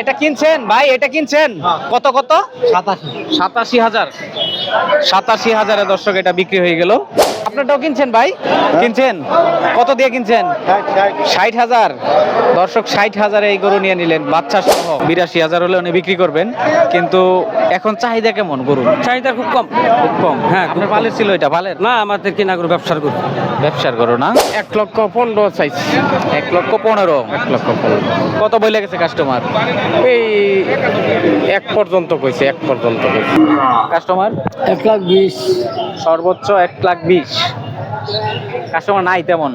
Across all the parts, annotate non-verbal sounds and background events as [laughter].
এটা কিনছেন? ভাই এটা কিনছেন? হ্যাঁ। কত কত? সাতাশি। সাতাশি হাজার। সাতাশি হাজারে দর্শক এটা বিক্রি হয়ে গেল। আপনারটাও কিনছেন ভাই? হ্যাঁ। কিনছেন? কত দিয়ে কিনছেন? ষাট হাজার। দর্শক ষাট হাজারে এই গরু নিয়ে নিলেন বাচ্চা সহ। বিরাশি হাজার হলে উনি বিক্রি করবেন। কিন্তু এখন চাহিদা কেমন গরু চাহিদা খুব কম। খুব কম। হ্যাঁ, আপনার। পালের ছিল এটা পালের না আমাদের কিনা করে ব্যবসার করি ব্যবসার গরু না? এক লক্ষ পনেরো চাইছি এক লক্ষ পনেরো। এক লক্ষ পনেরো। কত বলে গেছে কাস্টমার এই এক পর্যন্ত কইছে এক পর্যন্ত কইছে। কাস্টমার এক লাখ বিশ। সর্বোচ্চ এক লাখ বিশ। কাস্টমার নাই তেমন।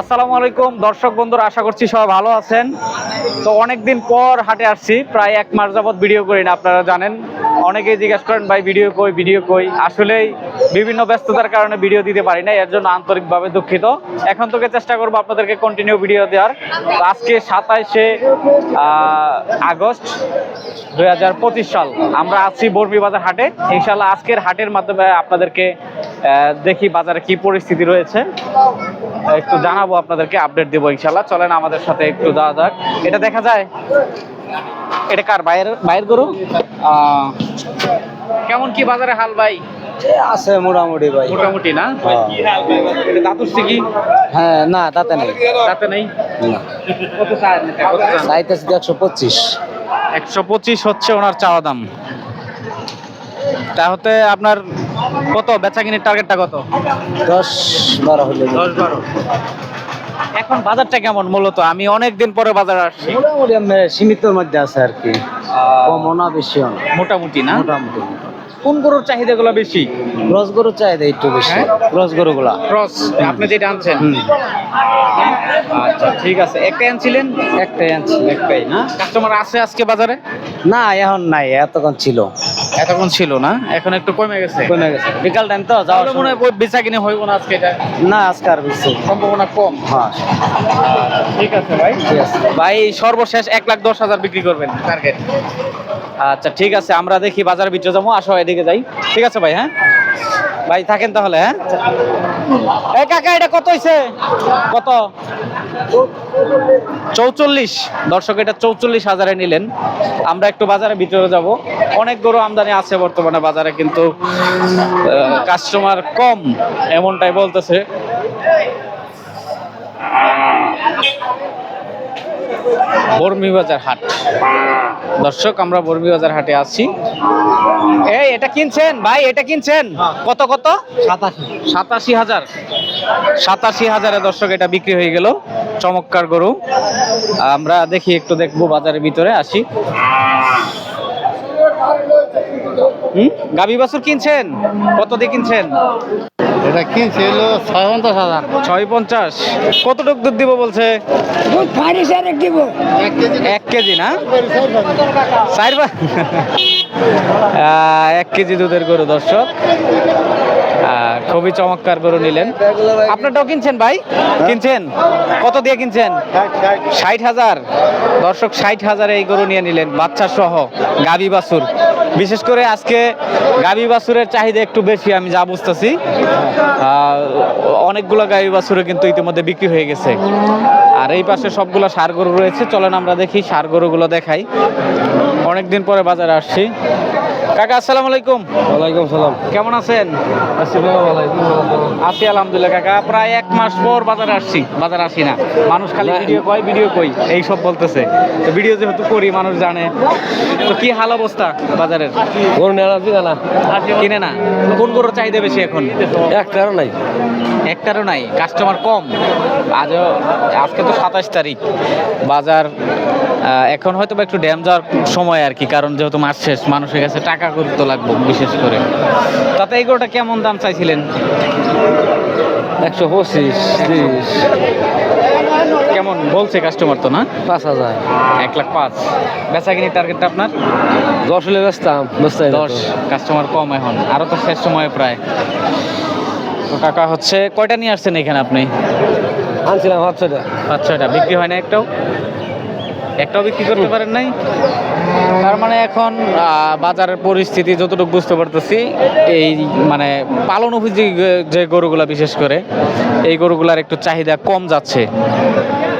আসসালামু আলাইকুম, দর্শক বন্ধুরা, আশা করছি সবাই ভালো আছেন। তো অনেকদিন পর হাটে আসছি, প্রায় এক মাস যাবত ভিডিও করি না, আপনারা জানেন। অনেকেই জিজ্ঞেস করেন, ভাই, ভিডিও কই ভিডিও কই? আসলেই বিভিন্ন ব্যস্ততার কারণে ভিডিও দিতে পারি না এর জন্য আন্তরিকভাবে দুঃখিত। এখন থেকে চেষ্টা করব আপনাদেরকে কন্টিনিউ ভিডিও দেওয়ার। আজকে সাতাইশে আগস্ট দুই হাজার পঁচিশ সাল। আমরা আছি বর্মি বাজার হাটে। ইনশাল্লাহ আজকের হাটের মাধ্যমে আপনাদেরকে দেখি বাজারে কি পরিস্থিতি রয়েছে। একটু জানাব আপনাদেরকে আপডেট দেবো ইনশাল্লাহ চলেন আমাদের সাথে একটু যাওয়া যাক। এটা দেখা যায়? এটা কার বাইরের বাইরের গরু? কেমন কি বাজারে হাল ভাই? আছে মোটামুটি ভাই। মোটামুটি না? এটা দাঁতুরছে কি? হ্যাঁ না তাতে নেই। তাতে নেই? কত? চাইতেছি একশো পঁচিশ। একশো পঁচিশ হচ্ছে ওনার চাওয়া দাম। তা হতে আপনার কত? বেচা কিনের টার্গেটটা কত? দশ বারো হলে। দশ বারো। এখন বাজারটা কেমন মূলত? আমি অনেক দিন পরে বাজার আসছি। মোটামুটি আমরা সীমিতর মধ্যে আছে আর কি। কম না বেশিও না মোটামুটি না? মোটামুটি। কোন গরুর চাহিদাগুলো বেশি? ক্রস গরুর চাহিদা একটু বেশি। হ্যাঁ? ক্রস গরু গুলা ক্রস আপনি যেটা আনছেন আচ্ছা ঠিক আছে। একটাই আনছিলেন? একটাই আনছি। একটাই না? কাস্টমার আছে আজকে বাজারে? না এখন নাই এতক্ষণ ছিল। এতক্ষণ ছিল না? এখন একটু কমে গেছে? কমে গেছে। বিকাল টাইম তো যাওয়ার মনে হয় বেচা কিনে হইব না আজকে এটা? না আজকে আর বেশি। সম্ভাবনা কম। হ্যাঁ। ঠিক আছে ভাই। ঠিক আছে। ভাই সর্বশেষ এক লাখ দশ হাজার বিক্রি করবেন টার্গেট আচ্ছা ঠিক আছে, আমরা দেখি বাজার ভিতরে যাব, আসো এদিকে যাই। ঠিক আছে ভাই হ্যাঁ? ভাই, থাকেন তাহলে হ্যাঁ? এই কাকা, এটা কত হইছে? কত? চৌচল্লিশ। দর্শক, এটা চৌচল্লিশ হাজারে নিলেন। আমরা একটু বাজারে ভিতরে যাব। অনেক গরু আমদানি আছে বর্তমানে বাজারে, কিন্তু কাস্টমার কম, এমনটাই বলতেছে। বর্মি বাজার হাট। দর্শক আমরা বর্মি বাজার হাটে আছি। এই এটা কিনছেন? ভাই এটা কিনছেন? কত কত? সাতাশি। সাতাশি হাজার। সাতাশি হাজারে দর্শক এটা বিক্রি হয়ে গেল। চমৎকার গরু। আমরা দেখি একটু দেখব বাজারের ভিতরে আসি। হুম? গাবি বাছুর কিনছেন? কত দিয়ে কিনছেন? এটা কিনছে হলো ছয় পঞ্চাশ হাজার। ছয় পঞ্চাশ কতটুক দুধ দিব বলছে? দুধ ফাইরি স্যার এক কেজি। এক কেজি না? চার [laughs] এক কেজি দুধের গরু দর্শক। খুবই চমৎকার গরু নিলেন। আপনারটাও কিনছেন ভাই? কিনছেন? কত দিয়ে কিনছেন? ষাট হাজার। দর্শক ষাট হাজারে এই গরু নিয়ে নিলেন বাচ্চা সহ গাবি বাছুর। বিশেষ করে আজকে গাবি বাছুরের চাহিদা একটু বেশি আমি যা বুঝতেছি। অনেকগুলো গাবি বাছুরে কিন্তু ইতিমধ্যে বিক্রি হয়ে গেছে। আর এই পাশে সবগুলো সার গরু রয়েছে। চলেন আমরা দেখি সার গরুগুলো দেখাই। অনেকদিন পরে বাজারে আসছি। কাকা আসসালামু আলাইকুম। ওয়ালাইকুম সালাম। কেমন আছেন? আছি আলহামদুলিল্লাহ কাকা। প্রায় এক মাস পর বাজারে আসছি। বাজারে আসি না। মানুষ খালি ভিডিও কয় ভিডিও কই এই সব বলতেছে। তো ভিডিও যেহেতু করি মানুষ জানে। তো কি হাল অবস্থা বাজারের? গরু নেওয়া কিনে না। কোন গরুর চাহিদা বেশি এখন? একটারও নাই। একটারও নাই কাস্টমার কম। আজও আজকে তো সাতাশ তারিখ। বাজার এখন হয়তো বা একটু ড্যাম যাওয়ার সময় আর কি কারণ যেহেতু মাস শেষ মানুষের কাছে টাকা গুরুত্ব লাগবে বিশেষ করে। তাতে এই গরুটা কেমন দাম চাইছিলেন? একশো পঁচিশ তিরিশ। কেমন বলছে কাস্টমার তো না? পাঁচ হাজার। এক লাখ পাঁচ। বেচা কিনি টার্গেটটা আপনার? দশ হলে বেচতাম দশ কাস্টমার কম এখন। আরও তো শেষ সময় প্রায়। তো কাকা হচ্ছে কয়টা নিয়ে আসছেন এখানে আপনি? আনছিলাম হচ্ছেটা পাঁচ ছয়টা। বিক্রি হয় না একটাও? একটাও বিক্রি করতে পারেন নাই? তার মানে এখন বাজারের পরিস্থিতি যতটুকু বুঝতে পারতেছি এই মানে পালন উপযোগী যে গরুগুলা বিশেষ করে এই গরুগুলার একটু চাহিদা কম যাচ্ছে।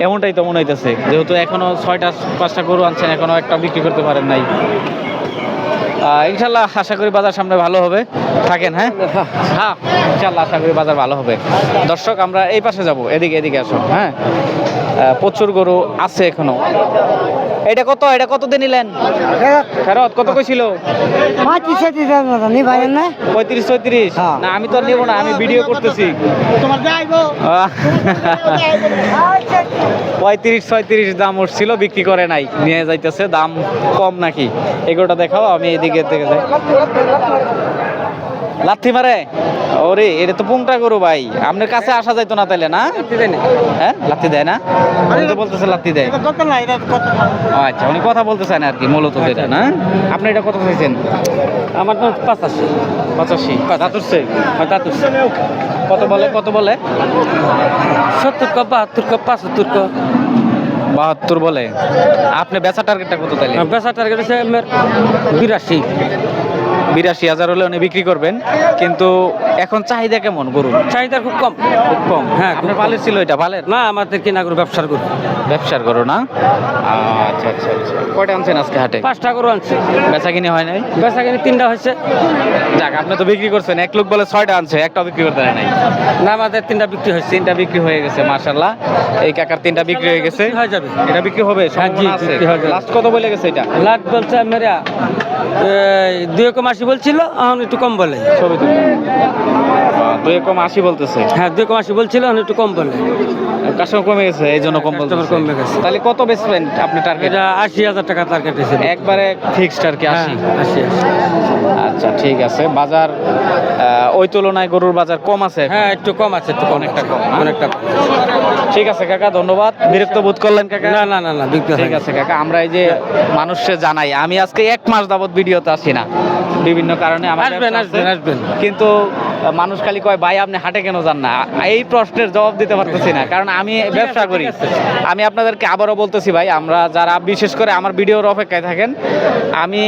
এমনটাই তো মনে হইতেছে যেহেতু এখনও ছয়টা পাঁচটা গরু আনছেন এখনও একটা বিক্রি করতে পারেন নাই। ইনশাল্লাহ আশা করি বাজার সামনে ভালো হবে। থাকেন হ্যাঁ? হ্যাঁ ইনশাল্লাহ আশা করি বাজার ভালো হবে। দর্শক, আমরা এই পাশে যাব। এদিকে এদিকে আসো হ্যাঁ? প্রচুর গরু আছে এখনও। এটা কত? এটা কত দিয়ে নিলেন? ফেরত? কত কইছিল? পঁয়ত্রিশে ছয়ত্রিশ হ্যাঁ। না আমি তো আর নেব না আমি ভিডিও করতেছি। [laughs] পঁয়ত্রিশ ছয়ত্রিশ দাম উঠছিল বিক্রি করে নাই। নিয়ে যাইতেছে দাম কম নাকি? এগুলোটা দেখাও আমি এদিকে থেকে যাই। লাথি মারে? ওরে এটা তো পুংটা গরু ভাই। আপনার কাছে আসা যাইতো না তাইলে না? হ্যাঁ? লাথি দেয় না? উনি তো বলতেছে লাথি দেয়। আচ্ছা উনি কথা বলতে চান আর কি মূলত যেটা না? আপনি এটা কত চাইছেন? আমার তো পাঁচাশি। পঁচাশি। দাঁতুরছে? দাঁতুরছে। কত বলে কত বলে? সত্তর ক বাহাত্তর ক পাঁচাত্তর ক। বাহাত্তর বলে। আপনি বেচা টার্গেটটা কত তাইলে? বেচা টার্গেট হচ্ছে বিরাশি। বিরাশি হাজার হলে উনি বিক্রি করবেন। কিন্তু এখন চাহিদা কেমন গরু চাহিদা খুব কম। খুব কম? হ্যাঁ, আপনার পালের ছিল এটা পালের না আমাদের কিনা করে ব্যবসার গরু। ব্যবসার গরু না? আচ্ছা আচ্ছা আচ্ছা। কয়টা আনছেন আজকে হাটে? পাঁচটা গরু আনছে। বেচা কিনে হয় নাই? বেচা কিনে তিনটা হয়েছে। যাক আপনি তো বিক্রি করছেন। এক লোক বলে ছয়টা আনছে একটাও বিক্রি করতে নাই। না আমাদের তিনটা বিক্রি হয়েছে। তিনটা বিক্রি হয়ে গেছে মার্শাল্লাহ এই কাকার তিনটা বিক্রি হয়ে গেছে। হয়ে যাবে। এটা বিক্রি হবে বিক্রি হয়ে। লাস্ট কত বলে গেছে এটা? লাট বলছে মেরা দুই কম আশি বলছিল এখন একটু কম বলে। ছবি তুলে দুই কম আশি বলতেছে। হ্যাঁ দুই কম আশি বলছিল এখন একটু কম বলে। কাস্টমার কমে গেছে এই জন্য কম বলতেছে। কমে গেছে। তাহলে কত বেচবেন আপনি টার্গেট এটা আশি হাজার টাকা টার্গেট হয়েছে একবারে ফিক্সড আর কি আশি। হ্যাঁ, আশি। আচ্ছা ঠিক আছে। বাজার ওই তুলনায় গরুর বাজার কম আছে হ্যাঁ একটু কম আছে একটু কম অনেকটা কম, অনেকটা কম ঠিক আছে কাকা ধন্যবাদ। বিরক্ত বোধ করলেন কাকা? না না না না ঠিক আছে কাকা আমরা এই যে মানুষকে জানাই আমি আজকে এক মাস যাবত ভিডিওতে আসি না। বিভিন্ন কারণে কিন্তু মানুষ খালি কয় ভাই আপনি হাটে কেন যান না এই প্রশ্নের জবাব দিতে পারতেছি না কারণ আমি ব্যবসা করি আমি আপনাদেরকে আবারও বলতেছি ভাই আমরা যারা বিশেষ করে আমার ভিডিওর অপেক্ষায় থাকেন আমি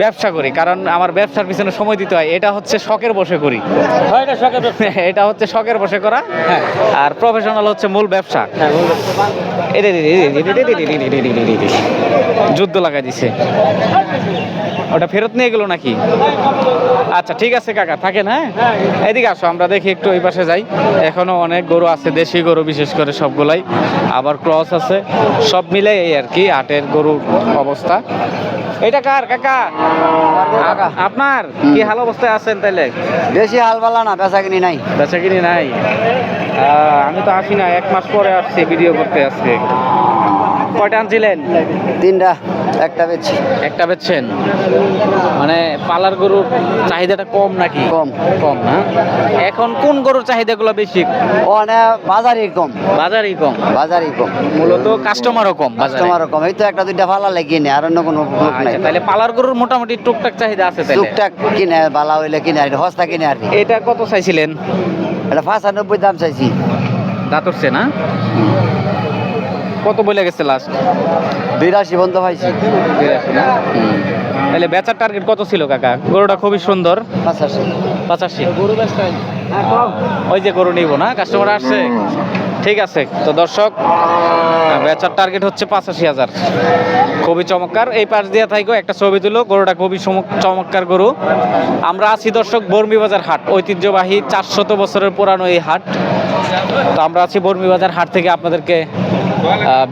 ব্যবসা করি কারণ আমার ব্যবসার পিছনে সময় দিতে হয় এটা হচ্ছে শখের বসে করি এটা হচ্ছে শখের বসে করা আর প্রফেশনাল হচ্ছে মূল ব্যবসা যুদ্ধ লাগাই দিছে ওটা ফেরত নিয়ে গেল নাকি? আচ্ছা ঠিক আছে কাকা থাকেন হ্যাঁ? এদিকে আসো আমরা দেখি একটু ওই পাশে যাই। এখনও অনেক গরু আছে দেশি গরু বিশেষ করে সবগুলাই। আবার ক্রস আছে সব মিলে এই আর কি হাটের গরুর অবস্থা। এটা কার কাকা? আপনার? কি হাল অবস্থায় আছেন তাইলে? বেশি হালবালা না বেচা কিনি নাই। বেচা কিনি নাই আমি তো আসি না এক মাস পরে আসছি ভিডিও করতে আসছি কয়টা আনছিলেন? তিনটা। একটা বেচছি একটা বেচছেন? মানে পালার গরুর চাহিদাটা কম নাকি? কম কম। না? এখন কোন গরুর চাহিদাগুলো বেশি? ওখানে বাজারই কম। বাজারই কম? বাজারই কম। মূলত কাস্টমারও কম কাস্টমারও কম। এই তো একটা দুইটা ফালা লেগে নে আর অন্য কোনো লোক নাই। আচ্ছা তাহলে পালার গরুর মোটামুটি টুকটাক চাহিদা আছে তাহলে? টুকটাক কিনে বালা হইলে কিনে আর হস্তা কিনে আর এটা কত চাইছিলেন? এটা পাঁচানব্বই দাম চাইছি। দাঁতরছে না? কত বলে গেছে লাস্ট বিরাশি বন্ধ পাইছি। তাহলে বেচার টার্গেট কত ছিল কাকা? গরুটা খুবই সুন্দর। পাঁচাশি। পঁচাশি। ওই যে গরু নিব না? কাস্টমার আসছে? ঠিক আছে। তো দর্শক বেচার টার্গেট হচ্ছে পঁচাশি হাজার। খুবই চমৎকার। এই পাশ দিয়ে থাইকো একটা ছবি তুলো। গরুটা খুবই চমৎকার গরু। আমরা আছি দর্শক বর্মি বাজার হাট। ঐতিহ্যবাহী চারশত বছরের পুরানো এই হাট। তো আমরা আছি বর্মি বাজার হাট থেকে আপনাদেরকে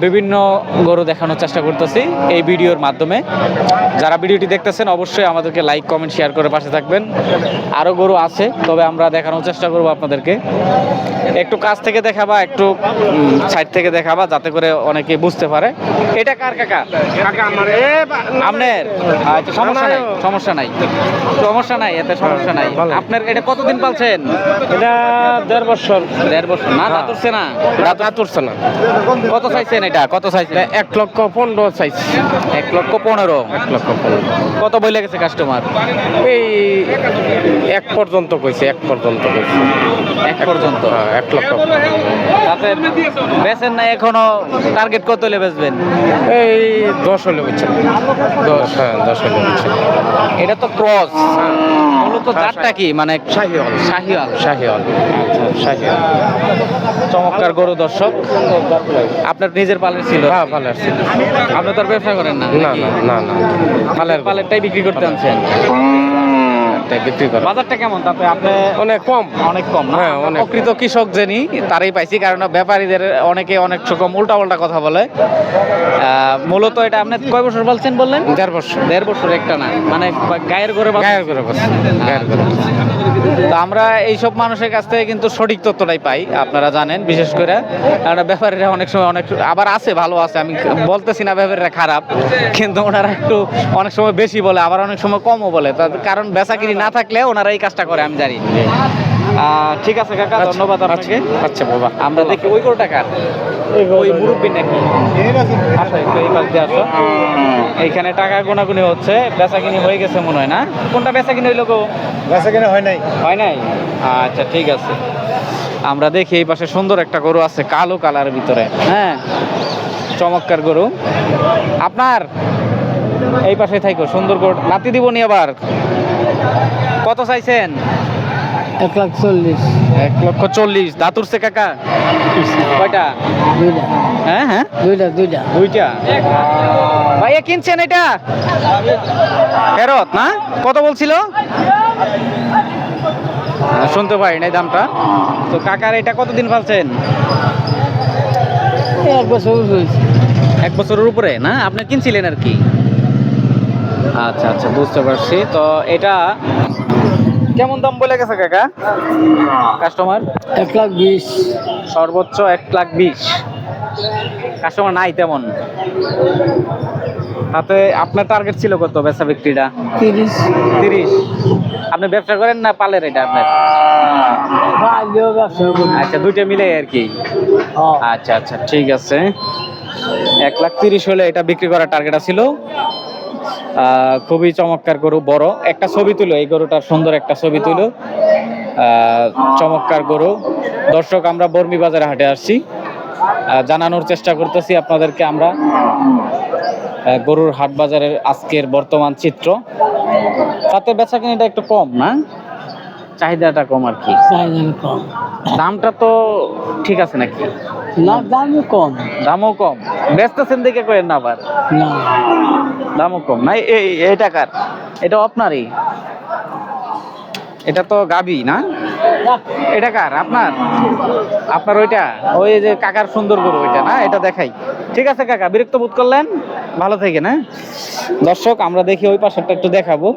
বিভিন্ন গরু দেখানোর চেষ্টা করতেছি এই ভিডিওর মাধ্যমে। যারা ভিডিওটি দেখতেছেন অবশ্যই আমাদেরকে লাইক কমেন্ট শেয়ার করে পাশে থাকবেন। আরও গরু আছে তবে আমরা দেখানোর চেষ্টা করব আপনাদেরকে। একটু কাছ থেকে দেখাবা একটু সাইড থেকে দেখাবা যাতে করে অনেকে বুঝতে পারে। এটা কার কাকা? আপনার? আচ্ছা সমস্যা নাই সমস্যা নাই। সমস্যা নাই এতে সমস্যা নাই। আপনার এটা কতদিন পালছেন? এটা দেড় বছর। দেড় বছর। না দাঁত উঠছে না দাঁত উঠছে না। কত চাইছেন এটা? কত চাইছেন? এক লক্ষ পনেরো চাইছি। এক লক্ষ পনেরো? এক লক্ষ পনেরো। কত বলে গেছে কাস্টমার এই এক পর্যন্ত কইছে এক পর্যন্ত কইছে। এক পর্যন্ত? হ্যাঁ, এক লক্ষ তাতে বেচেন না এখনও টার্গেট কত হলে বেচবেন? এই দশ হলে বুঝছেন দশ হ্যাঁ দশ হলে বুঝছেন এটা তো ক্রস মূলত জাতটা কি? মানে শাহিওয়াল। শাহিওয়াল। শাহিওয়াল। শাহিওয়াল। চমৎকার গরু দর্শক। আপনার নিজের পালের ছিল? হ্যাঁ ভালো ছিল। আপনি তো আর ব্যবসা করেন না? না না না না। পালের পালেরটাই বিক্রি করতে আনছেন? এটা বিক্রি করে। বাজারটা কেমন? তাতে আপনি অনেক কম। অনেক কম হ্যাঁ, অনেক। প্রকৃত কৃষক যিনি তারই পাইছি কারণ ব্যাপারীদের অনেকে অনেক রকম উল্টা পাল্টা কথা বলে। মূলত এটা আপনি কয় বছর বলছেন বললেন? দেড় বছর। দেড় বছর একটা না? মানে গায়ের গড়ে গায়ের করে গায়ের করে তো আমরা এইসব মানুষের কাছ থেকে কিন্তু সঠিক তথ্যটাই পাই আপনারা জানেন বিশেষ করে। কারণ ব্যাপারীরা অনেক সময় অনেক আবার আছে ভালো আছে আমি বলতেছি না ব্যাপারীরা খারাপ কিন্তু ওনারা একটু অনেক সময় বেশি বলে আবার অনেক সময় কমও বলে। তার কারণ বেচাকিনি না থাকলে ওনারা এই কাজটা করে আমি জানি। আহ, ঠিক আছে কাকা ধন্যবাদ আপনাকে। আচ্ছা বাবা। আমরা দেখি ওই গরুটা কার? ওই মুরব্বী নাকি? আসো একটু এই পাশ দিয়ে আসো। এইখানে টাকা গোনাগুনি হচ্ছে বেচাকিনি হয়ে গেছে মনে হয় না? কোনটা বেচাকিনি হইল গো? বেচা কেনা হয় নাই। হয় নাই? আচ্ছা ঠিক আছে। আমরা দেখি এই পাশে সুন্দর একটা গরু আছে কালো কালার ভিতরে। হ্যাঁ চমৎকার গরু। আপনার? এই পাশে থাইকো সুন্দর গরু। লাতি দিব নি আবার? কত চাইছেন? এক লাখ চল্লিশ। এক লক্ষ চল্লিশ। দাঁতুরছে কাকা? কয়টা? দুইটা। হ্যাঁ হ্যাঁ? দুইটা দুইটা। দুইটা? ভাইয়া কিনছেন এটা? ফেরত না? কত বলছিল? শুনতে পারি নাই দামটা। তো কাকার এটা কতদিন ফালছেন এক বছর এক বছরের উপরে না? আপনি কিনছিলেন আর কি? আচ্ছা আচ্ছা বুঝতে পারছি। তো এটা কেমন দাম বলে গেছে কাকা? কাস্টমার এক লাখ বিশ। সর্বোচ্চ এক লাখ বিশ। কাস্টমার নাই তেমন। তাতে আপনার টার্গেট ছিল কত বেচা বিক্রিটা? তিরিশ। তিরিশ। আপনি ব্যবসা করেন না পালের এটা আপনার? আচ্ছা দুইটা মিলে আর কি? হ্যাঁ। আচ্ছা আচ্ছা ঠিক আছে। এক লাখ তিরিশ হলে এটা বিক্রি করার টার্গেট ছিল। খুবই চমৎকার গরু, বড়। একটা ছবি তুলো, এই গরুটার সুন্দর একটা ছবি তুলো। চমৎকার গরু। দর্শক, আমরা বর্মি বাজারে হাটে আসছি। জানানোর চেষ্টা করতেছি আপনাদেরকে আমরা। গরুর হাট বাজারের আজকের বর্তমান চিত্র। তাতে বেচা কিনিটা একটু কম, না? চাহিদাটা কম আর কি। চাহিদা কম। দামটা তো ঠিক আছে নাকি? না দামও কম। দামও কম। বেচতেছেন দেখে করেন না আবার? না। দামও কম। না এই এই টাকার এটা আপনারই? এটা তো গাবি না? এটা কার? আপনার? আপনার ওইটা? ওই যে কাকার সুন্দর গরু ওইটা না? এটা দেখাই। ঠিক আছে কাকা বিরক্ত বোধ করলেন? ভালো থেকে না দর্শক আমরা দেখি ওই পাশেরটা একটু দেখাবো।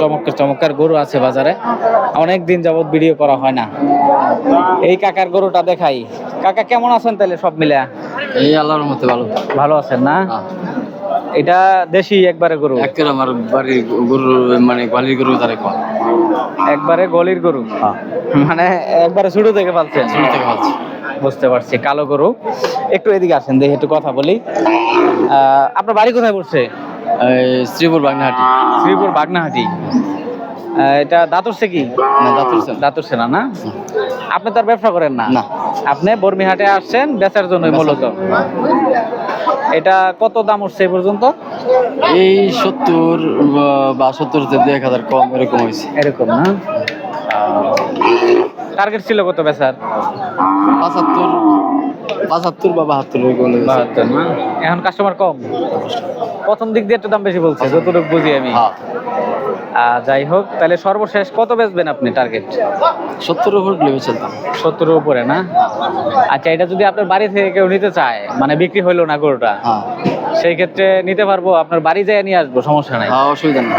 চমৎকার চমৎকার গরু আছে বাজারে। অনেক দিন যাবত ভিডিও করা হয় না। এই কাকার গরুটা দেখাই। কাকা কেমন আছেন তাহলে সব মিলে এই আল্লাহর মতে ভালো। ভালো আছেন না? এটা দেশি একবারে গরু? একের আমার বাড়ির গরু মানে গলির গরু তারে কম একবারে গলির গরু? মানে একবারে শুরু থেকে পালছেন? শুরু থেকে ভাবছি বুঝতে পারছি কালো গরু। একটু এদিকে আসেন দেখি একটু কথা বলি। আপনার বাড়ি কোথায় পড়ছে? শ্রীপুর বাগনাহাটি। শ্রীপুর বাগনাহাটি। এটা দাঁতরছে কি না দাঁতুরছে না। আপনি তার ব্যবসা করেন না। আপনি বর্মিহাটে আসছেন বেচার জন্যই মূলত। এটা কত দাম উঠছে এই পর্যন্ত? এই সত্তর বা সত্তর এক হাজার কম এরকম হয়েছে। এরকম না? টার্গেট ছিল কত বেচার? পাঁচাত্তর পাঁচাত্তর বা বাহাত্তর বাহাত্তর না? এখন কাস্টমার কম? প্রথম দিক দিয়ে একটু দাম বেশি বলছে যতটুকু বুঝি আমি। হ্যাঁ। যাই হোক তাহলে সর্বশেষ কত বেচবেন আপনি টার্গেট সত্তর উপর লেবে চলতাম সত্তর উপরে না? আচ্ছা এটা যদি আপনার বাড়ি থেকে কেউ নিতে চায় মানে বিক্রি হইল না গরুটা হ্যাঁ। সেই ক্ষেত্রে নিতে পারব আপনার বাড়ি যেয়ে নিয়ে আসব সমস্যা নাই। হ্যাঁ অসুবিধা নেই।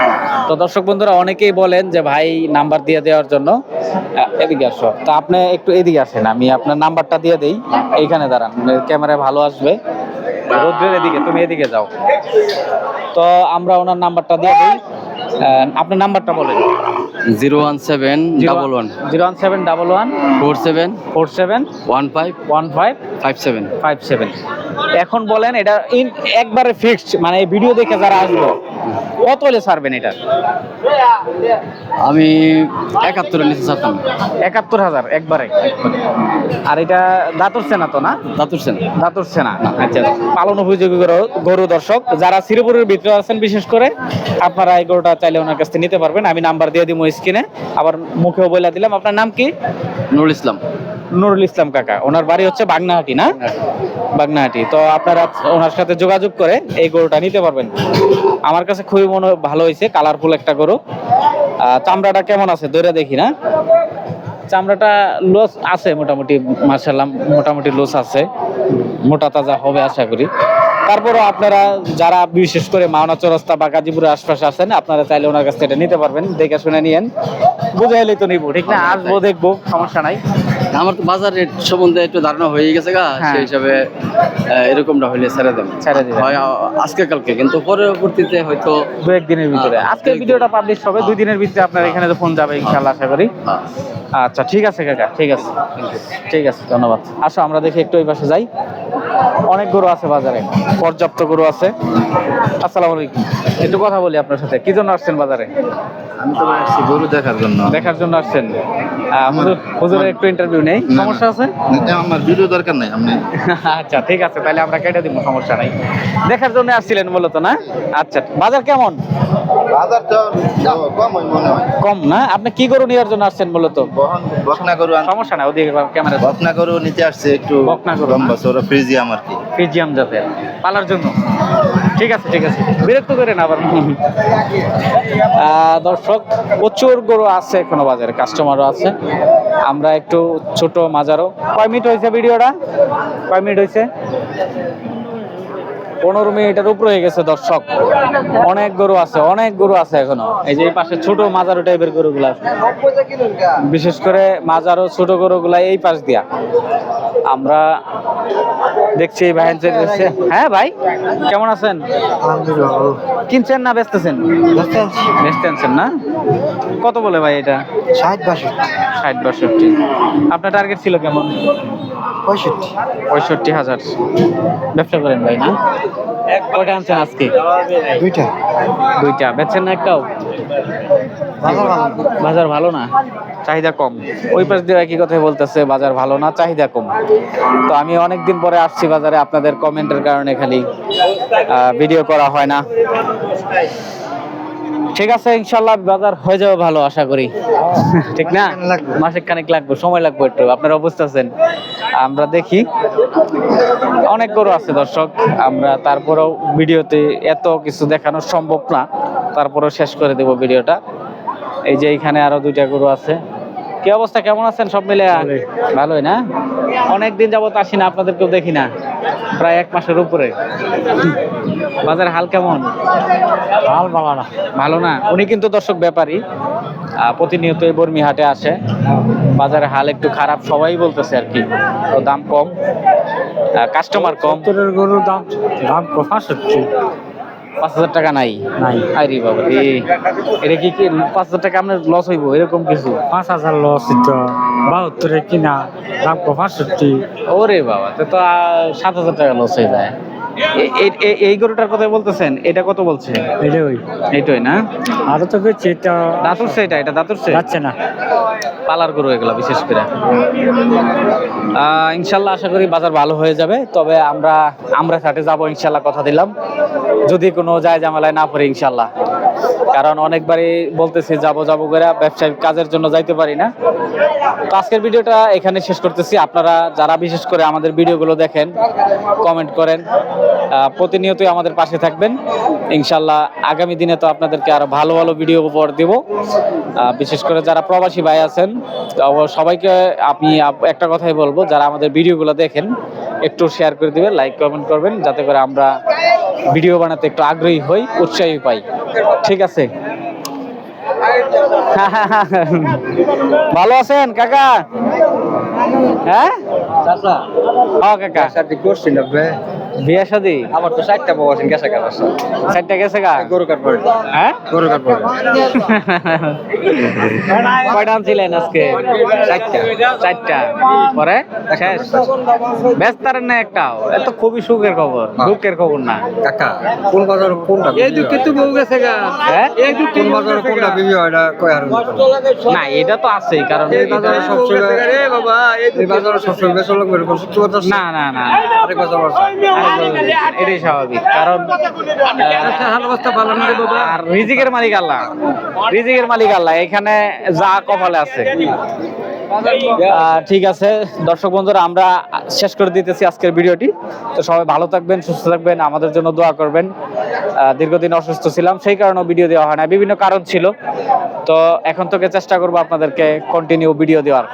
তো দর্শক বন্ধুরা অনেকেই বলেন যে ভাই নাম্বার দিয়ে দেওয়ার জন্য এদিকে আসো। তো আপনি একটু এদিকে আসেন আমি আপনার নাম্বারটা দিয়ে দেই। এইখানে দাঁড়ান ক্যামেরায় ভালো আসবে। রোদ্রের এদিকে তুমি এদিকে যাও। তো আমরা ওনার নাম্বারটা দিয়ে দিই। আপনার নাম্বারটা বলেন। Zero one seven double one. Zero one seven double one. Four seven four seven one five one five five seven. Five seven. এখন বলেন এটা ইন একবারে ফিক্সড মানে এই ভিডিও দেখে যারা আসবে কত হলে ছাড়বেন এটা? আমি একাত্তরের নিচে চাচ্তাম একাত্তর হাজার একবারে। আর এটা দাঁতরছে সেনা তো না? দাতুরছে সেনা। দাঁতরছে সেনা। আচ্ছা পালন উপযোগী গরু- গরু দর্শক যারা শ্রীপুরের ভিতরে আছেন বিশেষ করে আপনারা এই গরুটা চাইলে ওনার কাছ থেকে নিতে পারবেন। আমি নাম্বার দিয়ে দিব স্ক্রিনে আবার মুখেও বলে দিলাম। আপনার নাম কি? নুরুল ইসলাম। নুরুল ইসলাম কাকা ওনার বাড়ি হচ্ছে বাগনাহাটি না? বাগনাহাটি। তো আপনারা ওনার সাথে যোগাযোগ করে এই গরুটা নিতে পারবেন। আমার কাছে খুবই মনে ভালো হয়েছে কালারফুল একটা গরু। চামড়াটা কেমন আছে? দইরা দেখি না? চামড়াটা লস আছে মোটামুটি মার্শাল্লাহ মোটামুটি লস আছে। মোটা তাজা হবে আশা করি। তারপরও আপনারা যারা বিশেষ করে মাওনা চৌরাস্তা বা গাজীপুরের আশপাশে আছেন আপনারা চাইলে ওনার কাছ থেকে এটা নিতে পারবেন। দেখে শুনে নিয়েন। বুঝে এলেই তো নিবো ঠিক না? আসব দেখব সমস্যা নাই। আমার তো বাজার রেট সম্বন্ধে একটু ধারণা হয়ে গেছে গা হ্যাঁ। সেই হিসাবে এরকমটা হইলে ছেড়ে দেন। ছেড়ে দিবেন। হয় আজকে কালকে কিন্তু পরবর্তীতে হয়তো দু একদিনের ভিতরে। আজকে। ভিডিওটা পাবলিশ হবে দুই দিনের ভিতরে আপনার এখানে তো ফোন যাবে ইনশাল্লাহ আশা করি। আচ্ছা ঠিক আছে কাকা ঠিক আছে। ঠিক আছে ধন্যবাদ। আসো আমরা দেখি একটু ওই পাশে যাই। অনেক গরু আছে বাজারে পর্যাপ্ত গরু আছে। আসসালামু আলাইকুম। একটু কথা বলি আপনার সাথে কি জন্য আসছেন বাজারে? আমি তো আসছি গরু দেখার জন্য। দেখার জন্য আসছেন। আহ, হুজুর হুজুরের একটু ইন্টারভিউ নেই। সমস্যা আছে? আমার ভিডিও দরকার নাই আপনি আচ্ছা ঠিক আছে তাহলে আমরা কেটে দিব সমস্যা নাই। দেখার জন্য আসছিলেন মূলত না? আচ্ছা বাজার কেমন? কম হয় মনে হয়। কম না? আপনি কি গরু নেওয়ার জন্য আসছেন মূলত? বহন বকনা গরু সমস্যা ওদিকে ক্যামেরা বকনা গরু নিতে আসছে একটু বকনা গরু, লম্বা ওরা ফ্রিজিয়াম আর কি। জাতের পালার জন্য। ঠিক আছে ঠিক আছে। বিরক্ত করেন আবার। দর্শক প্রচুর গরু আছে এখনও বাজারে কাস্টমারও আছে। আমরা একটু ছোট মাজারও কয় মিনিট হয়েছে ভিডিওটা? কয় মিনিট হয়েছে? পনেরো মিনিটের উপরে হয়ে গেছে দর্শক। অনেক গরু আছে অনেক গরু আছে এখনও। এই যে এই পাশে ছোট মাজারো টাইপের গরুগুলো আছে। বিশেষ করে মাজারো ছোট গরুগুলা এই পাশ দিয়া। আমরা দেখছি এই ভাই হ্যাঁ ভাই কেমন আছেন? কিনছেন না বেচতেছেন? বেচতেছেন না? কত বলে ভাই এটা? ষাট বাষট্টি। ষাট বাষট্টি। আপনার টার্গেট ছিল কেমন? পঁয়ষট্টি। পঁয়ষট্টি হাজার। ব্যবসা করেন ভাই না? কয়টা আনছেন আজকে? দুইটা। দুইটা। বেচছেন না একটাও? বাজার ভালো। না? চাহিদা কম। ওই পাশ দিয়ে একই কথাই বলতেছে বাজার ভালো না চাহিদা কম। তো আমি অনেকদিন পরে আসছি বাজারে আপনাদের কমেন্টের কারণে খালি ভিডিও করা হয় না। ঠিক আছে ইনশাল্লাহ বাজার হয়ে যাবে ভালো আশা করি। [laughs] ঠিক না? মাসে খানিক লাগবে। সময় লাগবে একটু আপনারা বুঝতেছেন আমরা দেখি। অনেক গরু আছে দর্শক আমরা তারপরেও ভিডিওতে এত কিছু দেখানো সম্ভব না তারপরেও শেষ করে দেব ভিডিওটা। এই যে এখানে আরও দুইটা গরু আছে। কি অবস্থা কেমন আছেন সব মিলে? ভালোই। না? অনেক দিন যাবত আসি না আপনাদেরকেও দেখি না প্রায় এক মাসের উপরে। বাজার হাল কেমন? হাল বাবা না। ভালো না? উনি কিন্তু দর্শক ব্যাপারী। প্রতিনিয়ত এই বর্মি হাটে আসে। বাজারে হাল একটু খারাপ সবাই বলতেছে আর কি। তো দাম কম। কাস্টমার কম। গরুর দাম দাম পঁয়ষট্টি পাঁচ হাজার টাকা নাই? নাই। আরে বাবা রে। এটা কি কি পাঁচ হাজার টাকা আপনার লস হইব? এরকম কিছু? পাঁচ হাজার লস তো বাহাত্তরের কিনা দাম পঁয়ষট্টি ওরে বাবা তো সাত হাজার টাকা লস হয়ে যায়। এই গরুটার কথা বলতেছেন এটা কত বলছে? এটা ওই। এটাই না? আরও তো হচ্ছে এটা দাঁতুরছে এটা এটা দাঁতুরছে যাচ্ছে না। পালার গরু এগুলো বিশেষ করে। আহ, ইনশাল্লাহ আশা করি বাজার ভালো হয়ে যাবে তবে আমরা আমরা সাথে যাব ইনশাল্লাহ কথা দিলাম। যদি কোনো যায় জামালায় না পড়ে ইনশাল্লাহ। কারণ অনেকবারই বলতেছি, যাব যাব করে ব্যবসায়িক কাজের জন্য যাইতে পারি না। তো আজকের ভিডিওটা এখানে শেষ করতেছি। আপনারা যারা বিশেষ করে আমাদের ভিডিওগুলো দেখেন কমেন্ট করেন প্রতিনিয়তই আমাদের পাশে থাকবেন। ইনশাল্লাহ আগামী দিনে তো আপনাদেরকে আরও ভালো ভালো ভিডিও উপহার দিব। বিশেষ করে যারা প্রবাসী ভাই আছেন সবাইকে আমি আপ- একটা কথাই বলব, যারা আমাদের ভিডিওগুলো দেখেন একটু শেয়ার করে দিবেন লাইক কমেন্ট করবেন যাতে করে আমরা ভিডিও বানাতে একটু আগ্রহী হই উৎসাহী পাই। ঠিক আছে? ভালো আছেন কাকা? হ্যাঁ? কাকা। করছি না বিয়া শাদি? আমার তো ষাটটা বউ আছেন গেছে গেছে চারটা গেছে গা গরু কাট পড়ে হ্যাঁ? গরু কাট পড়ে কয়টা আনছিলেন আজকে? পরে? শেষ? ব্যস্ত না একটাও? এত খুবই সুখের খবর দুঃখের খবর না। কাকা কোন বাজার কোনটা এই দুঃখে তো বউ গেছে গা। হ্যাঁ? এই দুঃখে কোন বাজার কোনটা বিবি হয় না কই আর না এটা তো আছেই কারণ এই বাজারে সবসময় রে বাবা এই বাজারে সবসময় বেশ লোক বের করে না না না। আরেক বাজার এটাই স্বাভাবিক। কারণ আচ্ছা আর রিজিকের মালিক আল্লাহ। রিজিকের মালিক আল্লাহ। এখানে যা কপালে আছে। ঠিক আছে। দর্শক বন্ধুরা আমরা শেষ করে দিতেছি আজকের ভিডিওটি। তো সবাই ভালো থাকবেন সুস্থ থাকবেন আমাদের জন্য দোয়া করবেন। দীর্ঘদিন অসুস্থ ছিলাম সেই কারণে ভিডিও দেওয়া হয় না। বিভিন্ন কারণ ছিল। তো এখন থেকে চেষ্টা করব আপনাদেরকে কন্টিনিউ ভিডিও দেওয়ার।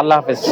আল্লাহ হাফেজ।